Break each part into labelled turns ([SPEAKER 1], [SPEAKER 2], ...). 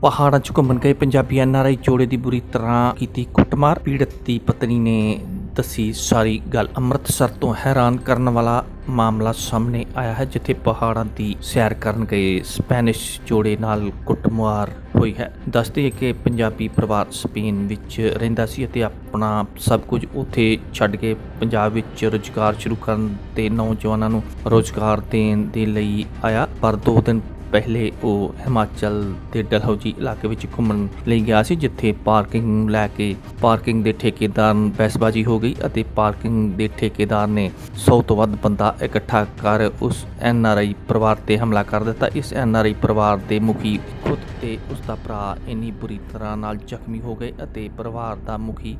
[SPEAKER 1] ਪਹਾੜਾਂ 'ਚ ਘੁੰਮਣ ਗਏ। ਪੰਜਾਬੀ ਐਨਆਰਆਈ ਜੋੜੇ ਦੀ ਬੁਰੀ ਤਰ੍ਹਾਂ ਕੀਤੀ ਕੁੱਟਮਾਰ। ਪੀੜਤ ਦੀ ਪਤਨੀ ਨੇ ਦੱਸੀ ਸਾਰੀ ਗੱਲ। ਅੰਮ੍ਰਿਤਸਰ ਤੋਂ ਹੈਰਾਨ ਕਰਨ ਵਾਲਾ ਮਾਮਲਾ ਸਾਹਮਣੇ ਆਇਆ ਹੈ, ਜਿੱਥੇ ਪਹਾੜਾਂ ਦੀ ਸੈਰ ਕਰਨ ਗਏ ਸਪੈਨਿਸ਼ ਜੋੜੇ ਨਾਲ ਕੁੱਟਮਾਰ ਹੋਈ ਹੈ। ਦੱਸਦੇ ਹੈ ਕਿ ਪੰਜਾਬੀ ਪਰਿਵਾਰ ਸਪੇਨ ਵਿੱਚ ਰਹਿੰਦਾ ਸੀ ਅਤੇ ਆਪਣਾ ਸਭ ਕੁਝ ਉੱਥੇ ਛੱਡ ਕੇ ਪੰਜਾਬ ਵਿੱਚ ਰੁਜ਼ਗਾਰ ਸ਼ੁਰੂ ਕਰਨ ਤੇ ਨੌਜਵਾਨਾਂ ਨੂੰ ਰੁਜ਼ਗਾਰ ਦੇਣ ਦੇ ਲਈ ਆਇਆ। ਪਰ ਦੋ ਦਿਨ ਪਹਿਲੇ ਉਹ ਹਿਮਾਚਲ ਦੇ ਡਲਹੌਜੀ ਇਲਾਕੇ ਵਿੱਚ ਘੁੰਮਣ ਲਈ ਗਿਆ ਸੀ, ਜਿੱਥੇ ਪਾਰਕਿੰਗ ਨੂੰ ਲੈ ਕੇ ਪਾਰਕਿੰਗ ਦੇ ਠੇਕੇਦਾਰ ਨਾਲ ਬਹਿਸਬਾਜ਼ੀ ਹੋ ਗਈ ਅਤੇ ਪਾਰਕਿੰਗ ਦੇ ਠੇਕੇਦਾਰ ਨੇ 100 ਤੋਂ ਵੱਧ ਬੰਦਾ ਇਕੱਠਾ ਕਰ ਉਸ ਐੱਨ ਆਰ ਆਈ ਪਰਿਵਾਰ ਤੇ ਹਮਲਾ ਕਰ ਦਿੱਤਾ। ਇਸ ਐੱਨ ਆਰ ਆਈ ਪਰਿਵਾਰ ਦੇ ਮੁਖੀ ਖੁਦ ਤੇ ਉਸ ਦਾ ਭਰਾ ਇੰਨੀ ਬੁਰੀ ਤਰ੍ਹਾਂ ਨਾਲ ਜ਼ਖਮੀ ਹੋ ਗਏ ਅਤੇ ਪਰਿਵਾਰ ਦਾ ਮੁਖੀ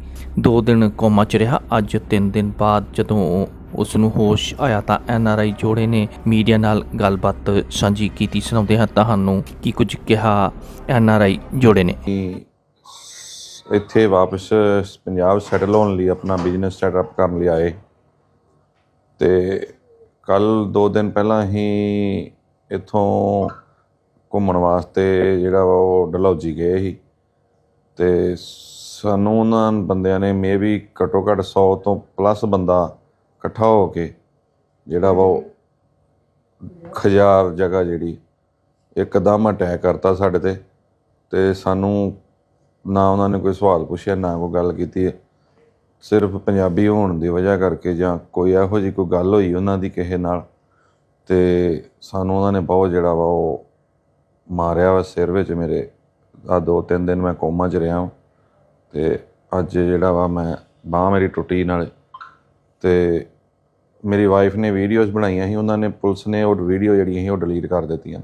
[SPEAKER 1] 2 ਦਿਨ ਕੋਮਾ ਚ ਰਿਹਾ। ਅੱਜ 3 ਦਿਨ ਬਾਅਦ ਜਦੋਂ ਉਸ ਨੂੰ ਹੋਸ਼ ਆਇਆ ਤਾਂ ਐੱਨ ਆਰ ਆਈ ਜੋੜੇ ਨੇ ਮੀਡੀਆ ਨਾਲ ਗੱਲਬਾਤ ਸਾਂਝੀ ਕੀਤੀ, ਸੁਣਾਉਂਦੇ ਹਾਂ ਤੁਹਾਨੂੰ ਕੀ ਕੁਝ ਕਿਹਾ ਐੱਨ ਆਰ ਆਈ ਜੋੜੇ ਨੇ।
[SPEAKER 2] ਇੱਥੇ ਵਾਪਸ ਪੰਜਾਬ ਸੈਟਲ ਹੋਣ ਲਈ ਆਪਣਾ ਬਿਜ਼ਨਸ ਸੈਟਅਪ ਕਰਨ ਲਈ ਆਏ। ਤੇ ਕੱਲ 2 ਦਿਨ ਪਹਿਲਾਂ ਹੀ ਇੱਥੋਂ ਘੁੰਮਣ ਵਾਸਤੇ ਜਿਹੜਾ ਵਾ ਉਹ ਡਲਹੌਜੀ ਗਏ ਸੀ। ਤੇ ਸਾਨੂੰ ਉਹਨਾਂ ਬੰਦਿਆਂ ਨੇ ਮੇਬੀ ਘੱਟੋ ਘੱਟ 100 ਤੋਂ ਪਲੱਸ ਬੰਦਾ ਇਕੱਠਾ ਹੋ ਕੇ ਜਿਹੜਾ ਵਾ ਉਹ ਖਜਾਰ ਜਗ੍ਹਾ ਜਿਹੜੀ, ਇੱਕਦਮ ਅਟੈਕ ਕਰਤਾ ਸਾਡੇ ਤੇ ਤੇ ਸਾਨੂੰ ਨਾ ਉਹਨਾਂ ਨੇ ਕੋਈ ਸਵਾਲ ਪੁੱਛਿਆ, ਨਾ ਕੋਈ ਗੱਲ ਕੀਤੀ ਹੈ। ਸਿਰਫ ਪੰਜਾਬੀ ਹੋਣ ਦੀ ਵਜ੍ਹਾ ਕਰਕੇ ਜਾਂ ਕੋਈ ਇਹੋ ਜਿਹੀ ਕੋਈ ਗੱਲ ਹੋਈ ਉਹਨਾਂ ਦੀ ਕਿਸੇ ਨਾਲ ਤੇ ਸਾਨੂੰ ਉਹਨਾਂ ਨੇ ਬਹੁਤ ਜਿਹੜਾ ਵਾ ਉਹ ਮਾਰਿਆ ਵਾ ਸਿਰ ਵਿੱਚ ਮੇਰੇ ਆ ਦੋ ਤਿੰਨ ਦਿਨ ਮੈਂ ਕੋਮਾ 'ਚ ਰਿਹਾ ਤੇ ਅੱਜ ਜਿਹੜਾ ਵਾ ਮੈਂ ਬਾਹ ਮੇਰੀ ਟੁੱਟੀ ਨਾਲੇ ਤੇ ਮੇਰੀ ਵਾਈਫ ਨੇ ਵੀਡੀਓਜ਼ ਬਣਾਈਆਂ ਸੀ ਉਹਨਾਂ ਨੇ ਪੁਲਿਸ ਨੇ ਉਹ ਵੀਡੀਓ ਜਿਹੜੀਆਂ ਸੀ ਉਹ ਡਿਲੀਟ ਕਰ ਦਿੱਤੀਆਂ।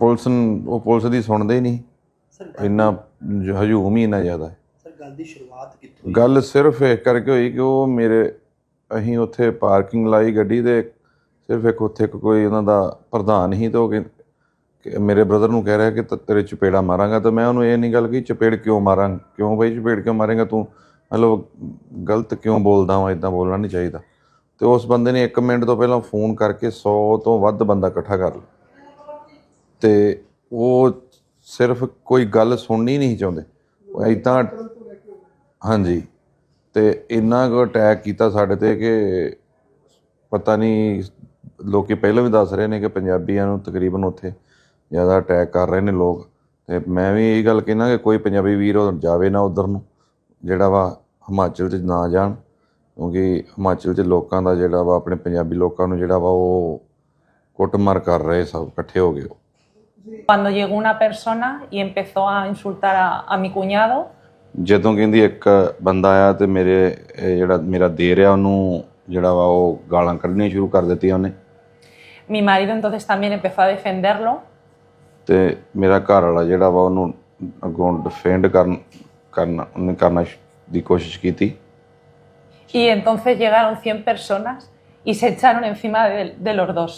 [SPEAKER 2] ਪੁਲਿਸ ਨੂੰ- ਉਹ ਪੁਲਿਸ ਦੀ ਸੁਣਦੇ ਹੀ ਨਹੀਂ। ਇੰਨਾ ਜ- ਹਜੂਮ ਹੀ ਇੰਨਾ ਜ਼ਿਆਦਾ। ਹੈ
[SPEAKER 3] ਸਰ ਗੱਲ ਦੀ ਸ਼ੁਰੂਆਤ ਕਿੱਥੋਂ
[SPEAKER 2] ਗੱਲ ਸਿਰਫ ਇਹ ਕਰਕੇ ਹੋਈ ਕਿ ਉਹ ਮੇਰੇ ਅਸੀਂ ਉੱਥੇ ਪਾਰਕਿੰਗ ਲਾਈ ਗੱਡੀ ਦੇ ਸਿਰਫ ਇੱਕ ਉੱਥੇ ਇੱਕ ਕੋਈ ਉਹਨਾਂ ਦਾ ਪ੍ਰਧਾਨ ਹੀ ਤੇ ਉਹ ਕਿ ਮੇਰੇ ਬ੍ਰਦਰ ਨੂੰ ਕਹਿ ਰਿਹਾ ਕਿ ਤ- ਤੇਰੇ ਚਪੇੜਾ ਮਾਰਾਂਗਾ ਤਾਂ ਮੈਂ ਉਹਨੂੰ ਇਹ ਨਹੀਂ ਗੱਲ ਕਿ ਚਪੇੜ ਕਿਉਂ ਮਾਰਾਂ ਕਿਉਂ ਬਈ ਚਪੇੜ ਕਿਉਂ ਮਾਰੇਗਾ ਤੂੰ? ਮਤਲਬ ਗਲਤ ਕਿਉਂ ਬੋਲਦਾ ਵਾਂ? ਇਦਾਂ ਬੋਲਣਾ ਨਹੀਂ ਚਾਹੀਦਾ। ਤੇ ਉਸ ਬੰਦੇ ਨੇ 1 ਮਿੰਟ ਤੋਂ ਪਹਿਲਾਂ ਫੋਨ ਕਰਕੇ 100 ਤੋਂ ਵੱਧ ਬੰਦਾ ਇਕੱਠਾ ਕਰ ਲਿਆ। ਤੇ ਉਹ ਸਿਰਫ ਕੋਈ ਗੱਲ ਸੁਣਨੀ ਨਹੀਂ ਚਾਹੁੰਦੇ। ਉਹ ਇਦਾਂ ਹਾਂਜੀ। ਤੇ ਇੰਨਾ ਕੁ ਅਟੈਕ ਕੀਤਾ ਸਾਡੇ ਤੇ ਕਿ ਪਤਾ ਨਹੀਂ ਲੋਕੀ ਪਹਿਲਾਂ ਵੀ ਦੱਸ ਰਹੇ ਨੇ ਕਿ ਪੰਜਾਬੀਆਂ ਨੂੰ ਤਕਰੀਬਨ ਉੱਥੇ ਜ਼ਿਆਦਾ ਅਟੈਕ ਕਰ ਰਹੇ ਨੇ ਲੋਕ। ਤੇ ਮੈਂ ਵੀ ਇਹ ਗੱਲ ਕਹਿਣਾ ਕਿ ਕੋਈ ਪੰਜਾਬੀ ਵੀਰ ਉਹ ਜਾਵੇ ਨਾ ਉਧਰ ਨੂੰ। ਜਿਹੜਾ ਵਾ ਹਿਮਾਚਲ 'ਚ ਨਾ ਜਾਣ ਕਿਉਂਕਿ ਹਿਮਾਚਲ 'ਚ ਲੋਕਾਂ ਦਾ ਜਿਹੜਾ ਵਾ ਆਪਣੇ ਪੰਜਾਬੀ ਲੋਕਾਂ ਨੂੰ ਜਿਹੜਾ ਵਾ ਉਹ ਕੁੱਟਮਾਰ ਕਰ ਰਹੇ ਸਭ ਇਕੱਠੇ ਹੋ ਗਏ
[SPEAKER 4] Cuando llegó una persona y empezó a insultar a, a mi cuñado,
[SPEAKER 2] ਜਦੋਂ ਕਹਿੰਦੀ ਇੱਕ ਬੰਦਾ ਆਇਆ ਤੇ ਮੇਰੇ ਇਹ ਜਿਹੜਾ ਮੇਰਾ ਦੇਰ ਆ ਉਹਨੂੰ ਜਿਹੜਾ ਵਾ ਉਹ ਗਾਲਾਂ ਕੱਢਣੀਆਂ ਸ਼ੁਰੂ ਕਰ ਦਿੱਤੀਆਂ ਉਹਨੇ।
[SPEAKER 4] mi marido entonces también empezó a defenderlo.
[SPEAKER 2] ਤੇ ਮੇਰਾ ਘਰ ਵਾਲਾ ਜਿਹੜਾ ਵਾ ਉਹਨੂੰ ਅੱਗੋਂ ਡਿਫੈਂਡ ਕਰਨ ਕਰਨਾ ਉਹਨੇ ਕਰਨਾ ਸ਼- ਦੀ ਕੋਸ਼ਿਸ਼ ਕੀਤੀ
[SPEAKER 4] y entonces llegaron 100 personas y se echaron encima de, de los dos.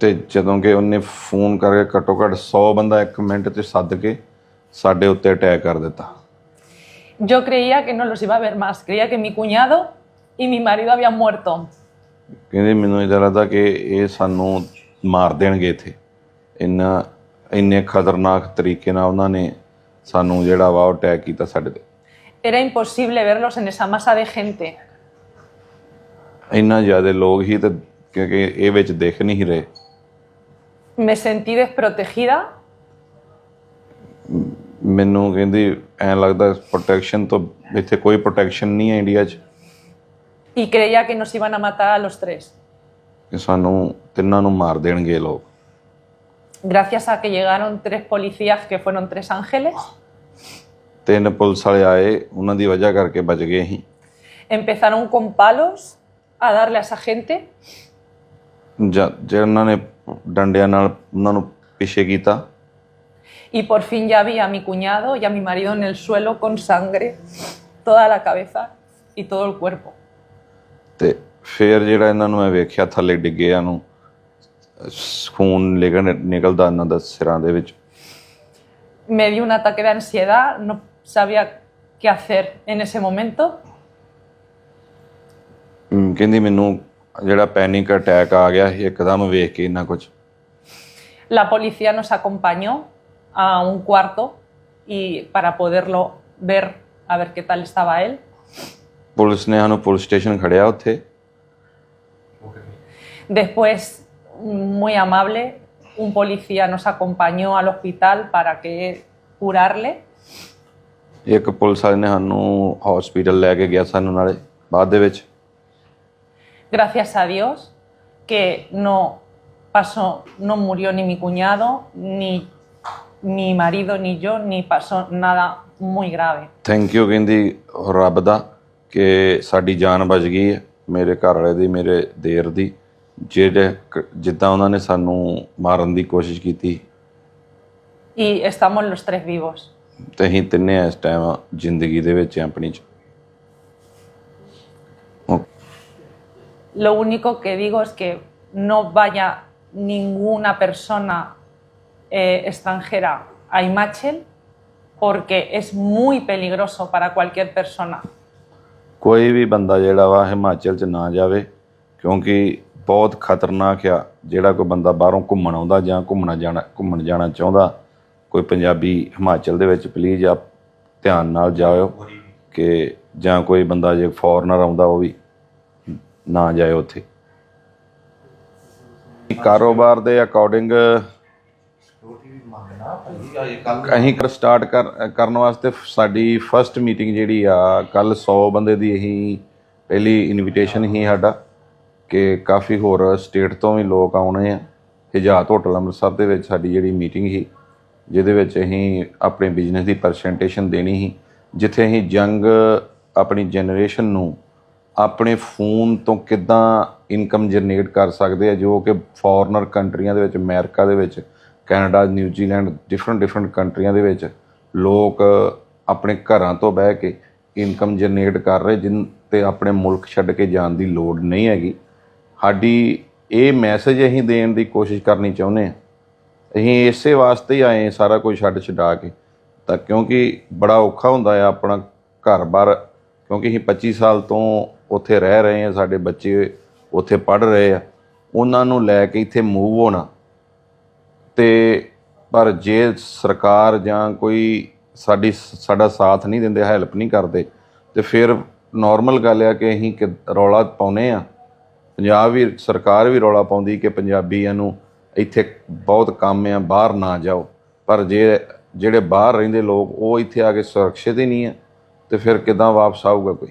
[SPEAKER 2] ਤੇ ਜਦੋਂ ਕਿ ਉਹਨੇ ਫੋਨ ਕਰਕੇ ਘੱਟੋ ਘੱਟ 100 ਬੰਦਾ ਇੱਕ ਮਿੰਟ 'ਚ ਸੱਦ ਕੇ ਸਾਡੇ ਉੱਤੇ ਅਟੈਕ ਕਰ ਦਿੱਤਾ
[SPEAKER 4] Yo creía que no los iba a ver más, creía que mi cuñado y mi marido habían muerto.
[SPEAKER 2] ਕਹਿੰਦੇ ਮੈਨੂੰ ਇਦਾਂ ਲੱਗਦਾ ਕਿ ਇਹ ਸਾਨੂੰ ਮਾਰ ਦੇਣਗੇ ਇੱਥੇ ਇੰਨਾ ਇੰਨੇ ਖਤਰਨਾਕ ਤਰੀਕੇ ਨਾਲ ਉਹਨਾਂ ਨੇ ਸਾਨੂੰ ਜਿਹੜਾ ਵਾ ਉਹ ਅਟੈਕ ਕੀਤਾ ਸਾਡੇ ਤੇ
[SPEAKER 4] Era imposible verlos en esa masa de gente.
[SPEAKER 2] ਇੰਨਾ ਜ਼ਿਆਦਾ ਲੋਕ ਹੀ ਤੇ ਕਿਉਂਕਿ ਇਹ ਵਿੱਚ ਦਿਖ ਨਹੀਂ ਰਹੇ
[SPEAKER 4] Me sentí desprotegida
[SPEAKER 2] ਮੈਨੂੰ ਕਹਿੰਦੀ ਐਂ ਲੱਗਦਾ ਪ੍ਰੋਟੈਕਸ਼ਨ ਤੋਂ ਇੱਥੇ ਕੋਈ ਪ੍ਰੋਟੈਕਸ਼ਨ ਨਹੀਂ ਹੈ ਇੰਡੀਆ 'ਚ
[SPEAKER 4] y creía que nos iban a matar a los tres.
[SPEAKER 2] ਕਿ ਸਾਨੂੰ ਤਿੰਨਾਂ ਨੂੰ ਮਾਰ ਦੇਣਗੇ ਇਹ ਲੋਕ
[SPEAKER 4] Gracias a que llegaron tres policías que fueron tres ángeles,
[SPEAKER 2] ਤਿੰਨ ਪੁਲਿਸ ਵਾਲੇ ਆਏ ਉਹਨਾਂ ਦੀ ਵਜ੍ਹਾ ਕਰਕੇ ਬਚ ਗਏ ਅਸੀਂ
[SPEAKER 4] empezaron con palos a darle a esa gente
[SPEAKER 2] ਜਾਂ ਜਿਹਨਾਂ ਨੇ ਡੰਡਿਆਂ ਨਾਲ ਉਹਨਾਂ ਨੂੰ ਪਿੱਛੇ ਕੀਤਾ
[SPEAKER 4] y por fin ya vi a mi cuñado y a mi marido en el suelo con sangre, toda la cabeza y todo el cuerpo.
[SPEAKER 2] ਤੇ ਫਿਰ ਜਿਹੜਾ ਇਹਨਾਂ ਨੂੰ ਮੈਂ ਵੇਖਿਆ ਥੱਲੇ ਡਿੱਗਿਆਂ ਨੂੰ ਸ- ਖੂਨ ਨਿਕਲ ਨਿਕਲਦਾ ਇਹਨਾਂ ਦਾ ਸਿਰਾਂ ਦੇ ਵਿੱਚ
[SPEAKER 4] Me dio un ataque de ansiedad, no sabía qué hacer en ese momento.
[SPEAKER 2] ਹਮ, ਕਹਿੰਦੀ ਮੈਨੂੰ ਜਿਹੜਾ ਪੈਨਿਕ ਅਟੈਕ ਆ ਗਿਆ ਸੀ ਇੱਕਦਮ ਵੇਖ ਕੇ ਇੰਨਾ ਕੁਝ
[SPEAKER 4] La policía nos acompañó a un cuarto y para poderlo ver, a ver qué tal estaba él.
[SPEAKER 2] Police ਨੇ ਸਾਨੂੰ ਪੁਲਿਸ ਸਟੇਸ਼ਨ ਖੜਿਆ ਉੱਥੇ
[SPEAKER 4] Después, muy amable, un policía nos acompañó al hospital para que curarle.
[SPEAKER 2] ਇੱਕ police ਵਾਲੇ ਨੇ ਸਾਨੂੰ hospital ਲੈ ਕੇ ਗਿਆ ਸਾਨੂੰ ਨਾਲੇ ਬਾਅਦ ਦੇ ਵਿੱਚ
[SPEAKER 4] Gracias a Dios que no pasó, no murió ni mi cuñado, ni mi marido, ni yo, ni pasó nada muy grave.
[SPEAKER 2] Thank you ਕਹਿੰਦੀ ਰੱਬ ਦਾ ਕਿ ਸਾਡੀ ਜਾਨ ਬਚ ਗਈ ਹੈ ਮੇਰੇ ਘਰ ਵਾਲੇ ਦੀ ਮੇਰੇ ਦੇਰ ਦੀ ਜਿਹੜੇ ਕ- ਜਿੱਦਾਂ ਉਹਨਾਂ ਨੇ ਸਾਨੂੰ ਮਾਰਨ ਦੀ ਕੋਸ਼ਿਸ਼ ਕੀਤੀ
[SPEAKER 4] Y estamos los tres vivos.
[SPEAKER 2] ਤੇ ਅਸੀਂ ਤਿੰਨੇ ਇਸ ਟਾਈਮ ਜ਼ਿੰਦਗੀ ਦੇ ਵਿੱਚ ਹਾਂ ਆਪਣੀ ਚ
[SPEAKER 4] Lo único que digo es que no vaya ninguna persona eh, extranjera a Imachel porque es muy peligroso para cualquier persona.
[SPEAKER 2] ਕੋਈ ਵੀ ਬੰਦਾ ਜਿਹੜਾ ਵਾ ਹਿਮਾਚਲ ਚ ਨਾ ਜਾਵੇ ਕਿਉਂਕਿ ਬਹੁਤ ਖਤਰਨਾਕ ਆ ਜਿਹੜਾ ਕੋਈ ਬੰਦਾ ਬਾਹਰੋਂ ਘੁੰਮਣ ਆਉਂਦਾ ਜਾਂ ਘੁੰਮਣਾ ਜਾਣਾ ਘੁੰਮਣ ਜਾਣਾ ਚਾਹੁੰਦਾ ਕੋਈ ਪੰਜਾਬੀ ਹਿਮਾਚਲ ਦੇ ਵਿੱਚ ਪਲੀਜ਼ ਆਪ ਧਿਆਨ ਨਾਲ ਜਾਇਓ ਕਿ ਜਾਂ ਕੋਈ ਬੰਦਾ ਜੇ ਫੋਰਨਰ ਆਉਂਦਾ ਉਹ ਵੀ ਨਾ ਜਾਏ ਉੱਥੇ। ਕਾਰੋਬਾਰ ਦੇ ਅਕੋਰਡਿੰਗ ਅਸੀਂ ਕਰ ਸਟਾਰਟ ਕਰ, ਕਰਨ ਵਾਸਤੇ ਸਾਡੀ ਫਰਸਟ ਮੀਟਿੰਗ ਜਿਹੜੀ ਆ ਕੱਲ 100 ਬੰਦੇ ਦੀ ਅਸੀਂ ਪਹਿਲੀ ਇਨਵੀਟੇਸ਼ਨ ਹੀ ਸਾਡਾ ਕਿ ਕਾਫੀ ਹੋਰ ਸਟੇਟ ਤੋਂ ਵੀ ਲੋਕ ਆਉਣੇ ਆ। ਹਿਜਾਤ ਹੋਟਲ ਅੰਮ੍ਰਿਤਸਰ ਦੇ ਵਿੱਚ ਸਾਡੀ ਜਿਹੜੀ ਮੀਟਿੰਗ ਸੀ। ਜਿਹਦੇ ਵਿੱਚ ਅਸੀਂ ਆਪਣੇ ਬਿਜ਼ਨਸ ਦੀ ਪਰਸੈਂਟੇਸ਼ਨ ਦੇਣੀ ਸੀ, ਜਿੱਥੇ ਅਸੀਂ ਜੰਗ ਆਪਣੀ ਜਨਰੇਸ਼ਨ ਨੂੰ ਆਪਣੇ ਫੋਨ ਤੋਂ ਕਿੱਦਾਂ ਇਨਕਮ ਜਨਰੇਟ ਕਰ ਸਕਦੇ ਆ, ਜੋ ਕਿ ਫੋਰਨਰ ਕੰਟਰੀਆਂ ਦੇ ਵਿੱਚ, ਅਮਰੀਕਾ ਦੇ ਵਿੱਚ, ਕੈਨੇਡਾ ਨਿਊਜ਼ੀਲੈਂਡ ਡਿਫਰੈਂਟ ਡਿਫਰੈਂਟ ਕੰਟਰੀਆਂ ਦੇ ਵਿੱਚ ਲੋਕ ਆਪਣੇ ਘਰਾਂ ਤੋਂ ਬਹਿ ਕੇ ਇਨਕਮ ਜਨਰੇਟ ਕਰ ਰਹੇ, ਜਿਨ ਤੇ ਆਪਣੇ ਮੁਲਕ ਛੱਡ ਕੇ ਜਾਣ ਦੀ ਲੋੜ ਨਹੀਂ ਹੈਗੀ। ਸਾਡੀ ਇਹ ਮੈਸੇਜ ਅਸੀਂ ਦੇਣ ਦੀ ਕੋਸ਼ਿਸ਼ ਕਰਨੀ ਚਾਹੁੰਦੇ ਹਾਂ। ਅਸੀਂ ਇਸੇ ਵਾਸਤੇ ਹੀ ਆਏ ਸਾਰਾ ਕੁਝ ਛੱਡ ਛਡਾ ਕੇ। ਤਾਂ ਕਿਉਂਕਿ ਬੜਾ ਔਖਾ ਹੁੰਦਾ ਆ ਆਪਣਾ ਘਰ-ਬਾਰ, ਕਿਉਂਕਿ ਅਸੀਂ 25 ਸਾਲ ਤੋਂ ਉੱਥੇ ਰਹਿ ਰਹੇ ਹਾਂ, ਸਾਡੇ ਬੱਚੇ ਉੱਥੇ ਪੜ੍ਹ ਰਹੇ ਆ। ਉਹਨਾਂ ਨੂੰ ਲੈ ਕੇ ਇੱਥੇ ਮੂਵ ਹੋਣਾ। ਤੇ ਪਰ ਜੇ ਸਰਕਾਰ ਜਾਂ ਕੋਈ ਸਾਡੀ, ਸਾਡਾ ਸਾਥ ਨਹੀਂ ਦਿੰਦੇ ਹੈਲਪ ਨਹੀਂ ਕਰਦੇ, ਤੇ ਫਿਰ ਨਾਰਮਲ ਗੱਲ ਆ ਕਿ ਅਸੀਂ ਕਿ ਰੌਲਾ ਪਾਉਨੇ ਆ। ਪੰਜਾਬ ਵੀ, ਸਰਕਾਰ ਵੀ ਰੌਲਾ ਪਾਉਂਦੀ ਕਿ ਪੰਜਾਬੀਆਂ ਨੂੰ ਇੱਥੇ ਬਹੁਤ ਕੰਮ ਆ, ਬਾਹਰ ਨਾ ਜਾਓ। ਪਰ ਜੇ ਜਿਹੜੇ ਬਾਹਰ ਰਹਿੰਦੇ ਲੋਕ, ਉਹ ਇੱਥੇ ਆ ਕੇ ਸੁਰੱਖਿਅਤ ਹੀ ਨਹੀਂ ਆ, ਤੇ ਫਿਰ ਕਿਦਾਂ ਵਾਪਸ ਆਊਗਾ ਕੋਈ?